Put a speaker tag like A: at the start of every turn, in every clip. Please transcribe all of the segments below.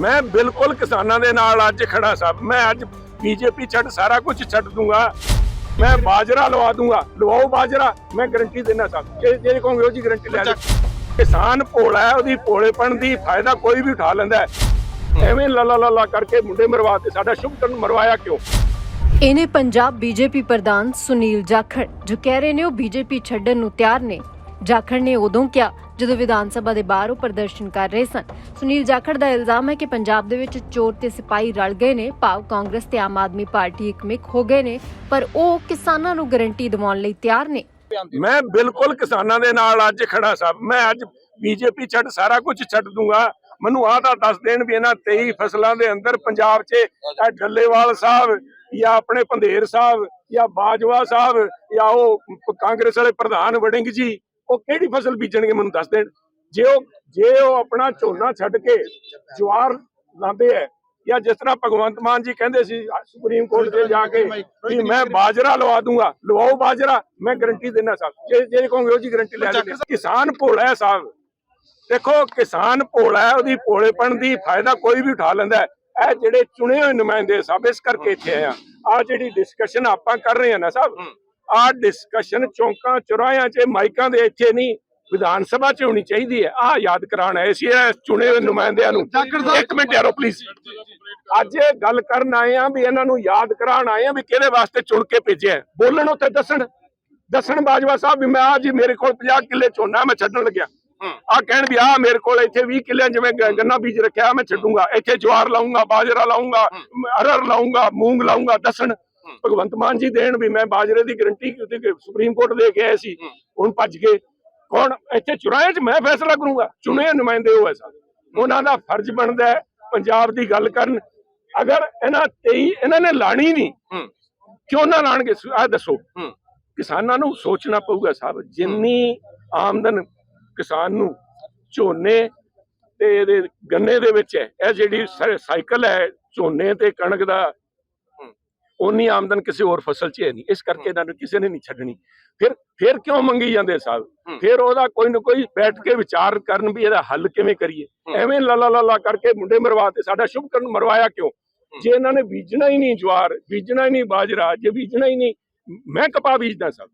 A: ਮੈਂ ਬਿਲਕੁਲ ਕਿਸਾਨਾਂ ਦੇ ਨਾਲ ਅੱਜ ਖੜਾ ਸਾਹਿਬ ਮੈਂ ਅੱਜ ਬੀਜੇਪੀ ਛੱਡ ਸਾਰਾ ਕੁਝ ਛੱਡ ਦੂੰਗਾ। ਮੈਂ ਬਾਜਰਾ ਲਵਾ ਦੂੰਗਾ। ਲਵਾਓ ਬਾਜਰਾ ਮੈਂ ਗਰੰਟੀ ਦਿੰਦਾ ਸਾਹਿਬ ਜੇ ਜੇ ਕਹੋਗੇ ਉਹ ਜੀ ਗਰੰਟੀ ਲੈ ਲਓ। ਕਿਸਾਨ ਭੋਲਾ ਹੈ ਉਹਦੀ ਭੋਲੇਪਣ ਦੀ ਫਾਇਦਾ ਕੋਈ ਵੀ ਉਠਾ ਲੈਂਦਾ ਐਵੇਂ ਲਾ ਲਾ ਲਾ ਕਰਕੇ ਮੁੰਡੇ ਮਰਵਾਤੇ ਸਾਡਾ ਸ਼ੁਭਕਰਨ ਮਰਵਾਇਆ ਕਿਉਂ?
B: ਇਹਨੇ ਪੰਜਾਬ ਬੀਜੇਪੀ ਪ੍ਰਧਾਨ ਸੁਨੀਲ ਜਾਖੜ ਜੋ ਕਹਿ ਰਹੇ ਨੇ ਉਹ ਬੀਜੇਪੀ ਛੱਡਣ ਨੂੰ ਤਿਆਰ ਨੇ। ਜਾਖੜ ਨੇ ਉਦੋਂ ਕਿਹਾ ਜਦੋਂ ਵਿਧਾਨ ਸਭਾ ਦੇ ਬਾਹਰ ਉਹ ਪ੍ਰਦਰਸ਼ਨ ਕਰ ਰਹੇ ਸਨ। ਸੁਨੀਲ ਜਾਖੜ ਦਾ ਇਲਜ਼ਾਮ ਹੈ ਕਿ ਪੰਜਾਬ ਦੇ ਵਿੱਚ ਚੋਰ ਤੇ ਸਿਪਾਹੀ ਰਲ ਗਏ ਨੇ, ਭਾਵ ਕਾਂਗਰਸ ਤੇ ਆਮ ਆਦਮੀ ਪਾਰਟੀ ਇਕਮਿਕ ਹੋ ਗਏ ਨੇ, ਪਰ ਉਹ ਕਿਸਾਨਾਂ ਨੂੰ ਗਰੰਟੀ ਦਿਵਾਉਣ ਲਈ ਤਿਆਰ ਨੇ।
A: ਮੈਂ ਬਿਲਕੁਲ ਕਿਸਾਨਾਂ ਦੇ ਨਾਲ ਅੱਜ ਖੜਾ ਸਾਹਿਬ ਮੈਂ ਅੱਜ ਬੀਜੇਪੀ ਛੱਡ ਸਾਰਾ ਕੁਝ ਛੱਡ ਦੂੰਗਾ। ਮੈਨੂੰ ਆਹ ਤਾਂ ਦੱਸ ਦੇਣ ਵੀ ਇਹਨਾਂ 23 ਫਸਲਾਂ ਦੇ ਅੰਦਰ ਪੰਜਾਬ 'ਚ ਇਹ ਡੱਲੇਵਾਲ ਸਾਹਿਬ ਜਾਂ ਆਪਣੇ ਪੰਧੇਰ ਸਾਹਿਬ ਜਾਂ ਬਾਜਵਾ ਸਾਹਿਬ ਜਾਂ ਉਹ ਕਾਂਗਰਸ ਵਾਲੇ ਪ੍ਰਧਾਨ ਵੜਿੰਗ ਜੀ ਉਹ ਕਿਹੜੀ ਫਸਲ ਬੀਜਣਗੇ ਮੈਨੂੰ ਦੱਸ ਦੇਣ। ਜੇ ਉਹ ਜੇ ਉਹ ਆਪਣਾ ਝੋਨਾ ਛੱਡ ਕੇ ਜਵਾਰ ਲਾਉਂਦੇ ਐ ਜਾਂ ਜਿਸ ਤਰ੍ਹਾਂ ਭਗਵੰਤ ਮਾਨ ਜੀ ਕਹਿੰਦੇ ਸੀ, ਸੁਪਰੀਮ ਕੋਰਟ 'ਤੇ ਜਾ ਕੇ ਵੀ ਮੈਂ ਬਾਜਰਾ ਲਵਾ ਦੂੰਗਾ। ਲਵਾਓ ਬਾਜਰਾ, ਮੈਂ ਗਰੰਟੀ ਦਿੰਦਾ ਸਾਹਿਬ ਜੇ ਜੇ ਕਹੋਗੇ ਉਹ ਜੀ ਗਰੰਟੀ ਲੈ ਲੈਂਦੇ। ਕਿਸਾਨ ਭੋਲਾ ਹੈ ਸਾਹਿਬ ਦੇਖੋ, ਕਿਸਾਨ ਭੋਲਾ ਹੈ, ਉਹਦੀ ਭੋਲੇਪਣ ਦੀ ਫਾਇਦਾ ਕੋਈ ਵੀ ਉਠਾ ਲੈਂਦਾ ਇਹ ਜਿਹੜੇ ਚੁਣੇ ਹੋਏ ਨੁਮਾਇੰਦੇ ਸਾਹਿਬ ਇਸ ਕਰਕੇ ਇੱਥੇ ਆਇਆ ਆ। ਆ ਜਿਹੜੀ ਡਿਸਕਸ਼ਨ ਆਪਾਂ ਕਰ ਰਹੇ ਹਾਂ ਨਾ ਸਾਹਿਬ ਆ ਡਿਸਕਸ਼ਨ ਚੌਂਕਾਂ ਚੁਰਾਹਿਆਂ 'ਚ ਮਾਈਕਾਂ ਦੇ ਇੱਥੇ ਨਹੀਂ ਵਿਧਾਨ ਸਭਾ 'ਚ ਹੋਣੀ ਚਾਹੀਦੀ ਹੈ। ਆ ਯਾਦ ਕਰਾਉਣ ਆਏ ਸੀ ਚੁਣੇ ਹੋਏ ਨੁਮਾਇੰਦਿਆਂ ਨੂੰ। ਇੱਕ ਮਿੰਟ ਯਾਰੋ ਪਲੀਜ਼ ਅੱਜ ਇਹ ਗੱਲ ਕਰਨ ਆਏ ਆ ਵੀ ਇਹਨਾਂ ਨੂੰ ਯਾਦ ਕਰਾਉਣ ਆਏ ਆ ਵੀ ਕਿਹਦੇ ਵਾਸਤੇ ਚੁਣ ਕੇ ਭੇਜਿਆ। ਬੋਲਣ ਉੱਤੇ ਦੱਸਣ। ਦੱਸਣ ਬਾਜਵਾ ਸਾਹਿਬ ਵੀ ਮੈਂ ਆ ਜੀ ਮੇਰੇ ਕੋਲ 50 ਕਿੱਲੇ ਝੋਨਾ ਮੈਂ ਛੱਡਣ ਲੱਗਿਆ। ਆ ਕਹਿਣ ਵੀ ਆ ਮੇਰੇ ਕੋਲ ਇੱਥੇ 20 ਕਿੱਲੇ ਜਿਵੇਂ ਗੰਨਾ ਬੀਜ ਰੱਖਿਆ ਮੈਂ ਛੱਡੂੰਗਾ। ਇੱਥੇ ਜਵਾਰ ਲਾਉਂਗਾ ਬਾਜਰਾ ਲਾਉਂਗਾ ਅਰਰ ਲਾਉਂਗਾ ਮੂੰਗ ਲਾਉਂਗਾ ਦੱਸਣ। ਭਗਵੰਤ ਮਾਨ ਜੀ ਦੇਣ ਵੀ ਮੈਂ ਬਾਜਰੇ ਦੀ ਗਰੰਟੀ ਕੀਤੀ ਕਿ ਸੁਪਰੀਮ ਕੋਰਟ ਦੇ ਕੇ ਆਏ ਸੀ ਹੁਣ ਭੱਜ ਗਏ ਕੌਣ? ਇੱਥੇ ਚੁਰਾਏ 'ਚ ਮੈਂ ਫੈਸਲਾ ਕਰੂੰਗਾ। ਚੁਣੇ ਨੁਮਾਇੰਦੇ ਹੋ ਐਸਾ ਉਹਨਾਂ ਦਾ ਫਰਜ਼ ਬਣਦਾ ਹੈ ਪੰਜਾਬ ਦੀ ਗੱਲ ਕਰਨ। ਅਗਰ ਇਹਨਾਂ 23 ਇਹਨਾਂ ਨੇ ਲਾਣੀ ਨਹੀਂ ਕਿਉਂ ਨਾ ਲਾਣਗੇ? ਆ ਦੱਸੋ। ਕਿਸਾਨਾਂ ਨੂੰ ਸੋਚਣਾ ਪਊਗਾ ਸਾਹਿਬ ਜਿੰਨੀ ਆਮਦਨ ਕਿਸਾਨ ਨੂੰ ਝੋਨੇ ਤੇ ਇਹਦੇ ਗੰਨੇ ਦੇ ਵਿੱਚ ਹੈ ਇਹ ਜਿਹੜੀ ਸਾਈਕਲ ਹੈ ਝੋਨੇ ਤੇ ਕਣਕ ਦਾ ਉਨੀ ਆਮਦਨ ਕਿਸੇ ਹੋਰ ਫਸਲ 'ਚ ਹੈ ਨਹੀਂ। ਇਸ ਕਰਕੇ ਇਹਨਾਂ ਨੂੰ ਕਿਸੇ ਨੇ ਨਹੀਂ ਛੱਡਣੀ। ਫਿਰ ਫਿਰ ਕਿਉਂ ਮੰਗੀ ਜਾਂਦੇ ਸਾਹਿਬ ਫਿਰ ਉਹਦਾ ਕੋਈ ਨਾ ਕੋਈ ਬੈਠ ਕੇ ਵਿਚਾਰ ਕਰਨ ਵੀ ਇਹਦਾ ਹੱਲ ਕਿਵੇਂ ਕਰੀਏ। ਐਵੇਂ ਲਾ ਲਾ ਲਾ ਕਰਕੇ ਮੁੰਡੇ ਮਰਵਾਤੇ ਸਾਡਾ ਸ਼ੁਭਕਰਨ ਮਰਵਾਇਆ ਕਿਉਂ? ਜੇ ਇਹਨਾਂ ਨੇ ਬੀਜਣਾ ਹੀ ਨਹੀਂ ਜਵਾਰ ਬੀਜਣਾ ਹੀ ਨਹੀਂ ਬਾਜਰਾ ਜੇ ਬੀਜਣਾ ਹੀ ਨਹੀਂ ਮੈਂ ਕਪਾਹ ਬੀਜਦਾ ਸਭ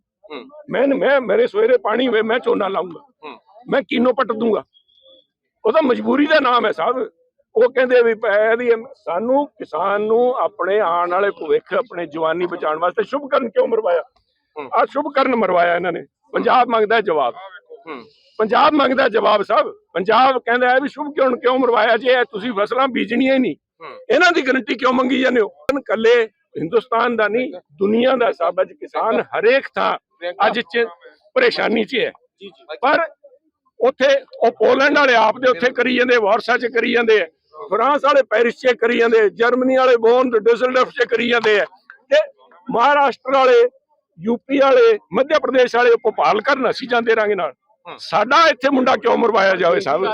A: ਮੈਂ ਮੈਂ ਮੇਰੇ ਸਵੇਰੇ ਪਾਣੀ ਹੋਵੇ ਮੈਂ ਝੋਨਾ ਲਾਉਂਗਾ ਮੈਂ ਕੀਨੋ ਪੱਟ ਦੂੰਗਾ। ਉਹਦਾ ਮਜਬੂਰੀ ਦਾ ਨਾਮ ਹੈ ਸਾਹਿਬ ਉਹ ਕਹਿੰਦੇ ਵੀ ਪ- ਇਹਦੀ ਸਾਨੂੰ ਕਿਸਾਨ ਨੂੰ ਆਪਣੇ ਆਉਣ ਵਾਲੇ ਭਵਿੱਖ ਆਪਣੇ ਜਵਾਨੀ ਬਚਾਉਣ ਵਾਸਤੇ ਸ਼ੁਭ ਕਰਨ ਕਿਉਂ ਮਰਵਾਇਆ? ਆ ਸ਼ੁਭ ਕਰਨ ਮਰਵਾਇਆ ਇਹਨਾਂ ਨੇ। ਪੰਜਾਬ ਮੰਗਦਾ ਜਵਾਬ। ਪੰਜਾਬ ਮੰਗਦਾ ਜਵਾਬ ਸਾਹਿਬ ਪੰਜਾਬ ਕਹਿੰਦਾ ਹੈ ਵੀ ਸ਼ੁਭ ਕਿਉਂ ਕਿਉਂ ਮਰਵਾਇਆ? ਜੇ ਤੁਸੀਂ ਫਸਲਾਂ ਬੀਜਣੀਆਂ ਹੀ ਨਹੀਂ ਇਹਨਾਂ ਦੀ ਗਰੰਟੀ ਕਿਉਂ ਮੰਗੀ ਜਾਂਦੇ ਹੋ? ਕੱਲੇ ਹਿੰਦੁਸਤਾਨ ਦਾ ਨਹੀਂ ਦੁਨੀਆ ਦਾ ਸਭ ਅੱਜ ਕਿਸਾਨ ਹਰੇਕ ਥਾਂ ਅੱਜ ਚ ਪਰੇਸ਼ਾਨੀ 'ਚ ਹੈ ਪਰ ਉੱਥੇ ਉਹ ਪੋਲੈਂਡ ਵਾਲੇ ਆਪ ਦੇ ਉੱਥੇ ਕਰੀ ਜਾਂਦੇ ਵਾਰਸਾ 'ਚ ਕਰੀ ਜਾਂਦੇ ਆ। ਫਰਾਂਸ ਵਾਲੇ ਪੈਰਿਸ 'ਚ ਕਰੀ ਜਾਂਦੇ ਜਰਮਨੀ ਵਾਲੇ ਬੋਨ ਡਿਸਲਡਰਫ 'ਚ ਕਰੀ ਜਾਂਦੇ ਆ। ਤੇ ਮਹਾਰਾਸ਼ਟਰ ਵਾਲੇ ਯੂਪੀ ਵਾਲੇ ਮੱਧ ਪ੍ਰਦੇਸ਼ ਵਾਲੇ ਭੋਪਾਲ ਕਰਨ ਅਸੀਂ ਜਾਂਦੇ ਰਾਂਗੇ ਨਾਲ। ਸਾਡਾ ਇੱਥੇ ਮੁੰਡਾ ਕਿਉਂ ਮਰਵਾਇਆ ਜਾਵੇ ਸਾਹਿਬ?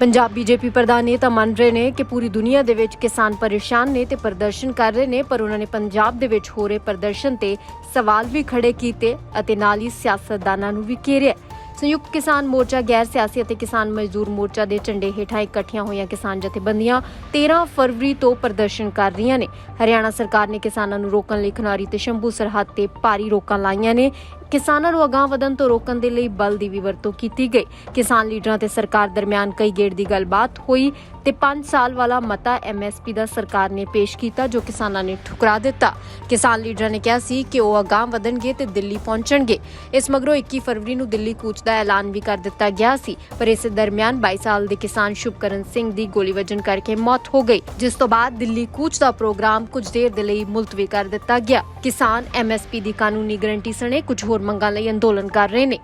B: ਪੰਜਾਬ ਬੀਜੇਪੀ ਪ੍ਰਧਾਨ ਇਹ ਤਾਂ ਮੰਨ ਰਹੇ ਨੇ ਕਿ ਪੂਰੀ ਦੁਨੀਆ ਦੇ ਵਿੱਚ ਕਿਸਾਨ ਪਰੇਸ਼ਾਨ ਨੇ ਤੇ ਪ੍ਰਦਰਸ਼ਨ ਕਰ ਰਹੇ ਨੇ ਪਰ ਉਹਨਾਂ ਨੇ ਪੰਜਾਬ ਦੇ ਵਿੱਚ ਹੋ ਰਹੇ ਪ੍ਰਦਰਸ਼ਨ ਤੇ ਸਵਾਲ ਵੀ ਖੜੇ ਕੀਤੇ ਅਤੇ ਨਾਲ ਹੀ ਸਿਆਸਤਦਾਨਾਂ ਨੂੰ ਵੀ ਘੇਰਿਆ। ਸੰਯੁਕਤ ਕਿਸਾਨ ਮੋਰਚਾ, ਗੈਰ ਸਿਆਸੀ ਅਤੇ ਕਿਸਾਨ ਮਜ਼ਦੂਰ ਮੋਰਚਾ ਦੇ ਝੰਡੇ ਹੇਠਾਂ ਇਕੱਠੀਆਂ ਹੋਈਆਂ ਕਿਸਾਨ ਜਥੇਬੰਦੀਆਂ 13 ਫਰਵਰੀ ਤੋਂ ਪ੍ਰਦਰਸ਼ਨ ਕਰ ਰਹੀਆਂ ਨੇ। ਹਰਿਆਣਾ ਸਰਕਾਰ ਨੇ ਕਿਸਾਨਾਂ ਨੂੰ ਰੋਕਣ ਲਈ ਖਨਾਰੀ ਤੇ ਸ਼ੰਭੂ ਸਰਹੱਦ ਤੇ ਭਾਰੀ ਰੋਕਾਂ ਲਾਈਆਂ ਨੇ। ਕਿਸਾਨਾਂ ਨੂੰ ਅਗਾਂਹ ਵਧਣ ਤੋਂ ਰੋਕਣ ਦੇ ਲਈ ਬਲ ਦੀ ਵੀ ਵਰਤੋਂ ਕੀਤੀ ਗਈ। ਕਿਸਾਨ ਲੀਡਰਾਂ ਤੇ ਸਰਕਾਰ ਦਰਮਿਆਨ ਕਈ ਗੇੜ ਦੀ ਗੱਲਬਾਤ ਹੋਈ ਤੇ 5 ਸਾਲ ਵਾਲਾ ਮਤਾ ਐਮਐਸਪੀ ਦਾ ਸਰਕਾਰ ਨੇ ਪੇਸ਼ ਕੀਤਾ ਜੋ ਕਿਸਾਨਾਂ ਨੇ ਠੁਕਰਾ ਦਿੱਤਾ। ਕਿਸਾਨ ਲੀਡਰਾਂ ਨੇ ਕਿਹਾ ਸੀ ਕਿ ਉਹ ਅਗਾਂਹ ਵਧਣਗੇ ਤੇ ਦਿੱਲੀ ਪਹੁੰਚਣਗੇ। ਇਸ ਮਗਰੋਂ 21 ਫਰਵਰੀ ਨੂੰ ਦਿੱਲੀ ਕੂਚ ਦਾ ਐਲਾਨ ਵੀ ਕਰ ਦਿੱਤਾ ਗਿਆ ਸੀ, ਪਰ ਇਸ ਦਰਮਿਆਨ 22 ਸਾਲ ਦੇ ਕਿਸਾਨ ਸ਼ੁਭਕਰਨ ਸਿੰਘ ਦੀ ਗੋਲੀ ਵੱਜਣ ਕਰਕੇ ਮੌਤ ਹੋ ਗਈ, ਜਿਸ ਤੋਂ ਬਾਅਦ ਦਿੱਲੀ ਕੂਚ ਦਾ ਪ੍ਰੋਗਰਾਮ ਕੁਝ ਦੇਰ ਦੇ ਲਈ ਮੁਲਤਵੀ ਕਰ ਦਿੱਤਾ ਗਿਆ। ਕਿਸਾਨ ਐਮਐਸਪੀ ਦੀ ਕਾਨੂੰਨੀ ਗਰੰਟੀ ਸਣੇ ਕੁਝ ਹੋਰ ਮੰਗਾਂ ਲਈ ਅੰਦੋਲਨ ਕਰ ਰਹੇ ਨੇ।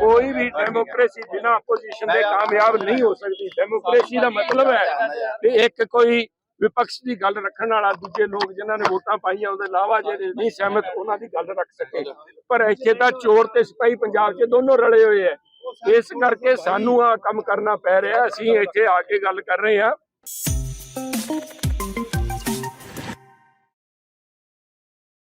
A: ਕੋਈ ਵੀ ਡੈਮੋਕ੍ਰੇਸੀ ਬਿਨਾਂ ਆਪੋਜੀਸ਼ਨ ਦੇ ਕਾਮਯਾਬ ਨਹੀਂ ਹੋ ਸਕਦੀ। ਡੈਮੋਕ੍ਰੇਸੀ ਦਾ ਮਤਲਬ ਹੈ ਕਿ ਇੱਕ ਕੋਈ ਵਿਪਕਸ਼ ਦੀ ਗੱਲ ਰੱਖਣ ਵਾਲਾ, ਦੂਜੇ ਲੋਕ ਜਿਨ੍ਹਾਂ ਨੇ ਵੋਟਾਂ ਪਾਈਆਂ, ਉਹਦੇ ਇਲਾਵਾ ਜਿਹੜੇ ਨਹੀਂ ਸਹਿਮਤ, ਉਹਨਾਂ ਦੀ ਗੱਲ ਰੱਖ ਸਕੇ। ਪਰ ਇੱਥੇ ਤਾਂ ਚੋਰ ਤੇ ਸਿਪਾਹੀ ਪੰਜਾਬ 'ਚ ਦੋਨੋਂ ਰਲੇ ਹੋਏ ਐ ਇਸ ਕਰਕੇ ਸਾਨੂੰ ਆ ਕੰਮ ਕਰਨਾ ਪੈ ਰਿਹਾ। ਅਸੀਂ ਇੱਥੇ ਆ ਕੇ ਗੱਲ ਕਰ ਰਹੇ ਹਾਂ।